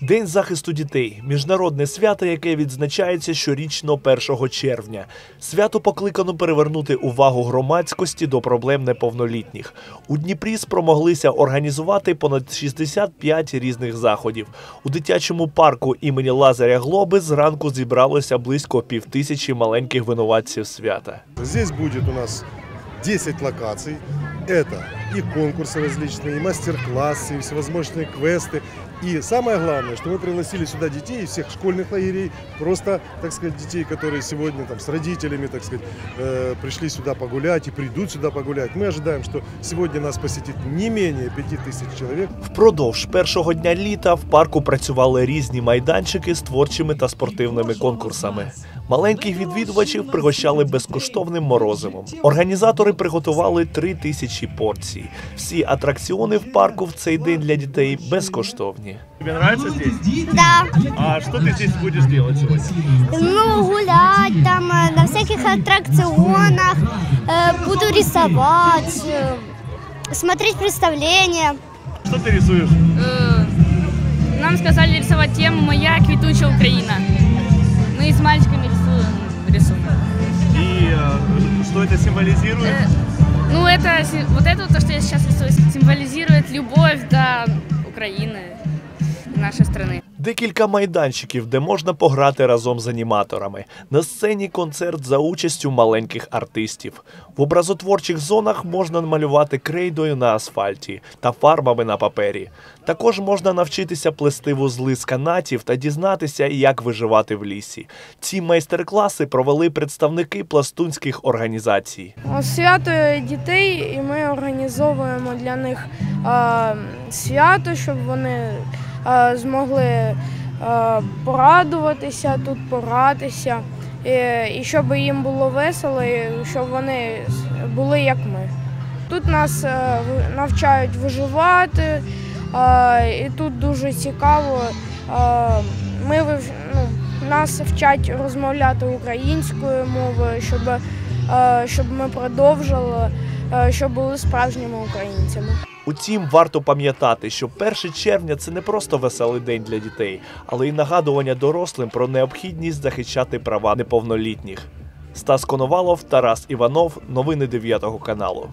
День захисту дітей міжнародне свято, яке відзначається щорічно 1 червня. Свято покликано перевернути увагу громадськості до проблем неповнолітніх. У Дніпрі спромоглися організувати понад 65 різних заходів. У дитячому парку імені Лазаря Глоби зранку зібралося близько півтисячі маленьких винуватців свята. Здесь будет у нас 10 локаций. Это и конкурсы различные, и мастер-классы, и всевозможные квесты. И самое главное, что мы пригласили сюда детей из всех школьных лагерей, просто, так сказать, детей, которые сегодня там с родителями, так сказать, э, пришли сюда погулять и придут сюда погулять. Мы ожидаем, что сегодня нас посетит не менее 5000 человек. Впродовж першого дня літа в парку працювали різні майданчики з творчими та спортивними конкурсами. Маленьких відвідувачів пригощали безкоштовним морозивом. Організатори приготували три тисячі порцій. Всі атракціони в парку в цей день для дітей безкоштовні. Тебе нравится здесь? Да, А что ты здесь будешь делать сегодня? ну гулять там э, на всяких аттракционах, э, буду рисовать, э, смотреть представления. Что ты рисуешь? Нам сказали рисовать тему «Моя квітуча Україна». Мы с мальчиками рисуем рисунок. И что это символизирует? Ну, это, вот это вот то, что я сейчас рисую, символизирует любовь до Украины, нашей страны. Декілька майданчиків, де можна пограти разом з аніматорами. На сцені концерт за участю маленьких артистів. В образотворчих зонах можна малювати крейдою на асфальті та фарбами на папері. Також можна навчитися плести вузли з канатів та дізнатися, як виживати в лісі. Ці майстер-класи провели представники пластунських організацій. Свято дітей, і ми організовуємо для них свято, щоб вони змогли порадуватися тут, поратися, і, щоб їм було весело, і щоб вони були як ми. Тут нас е, навчають виживати, і тут дуже цікаво. Ми ну, нас вчать розмовляти українською мовою, щоб е, щоб ми продовжили, е, щоб були справжніми українцями. Утім, варто пам'ятати, що 1 червня це не просто веселий день для дітей, але й нагадування дорослим про необхідність захищати права неповнолітніх. Стас Коновалов, Тарас Іванов, новини 9 каналу.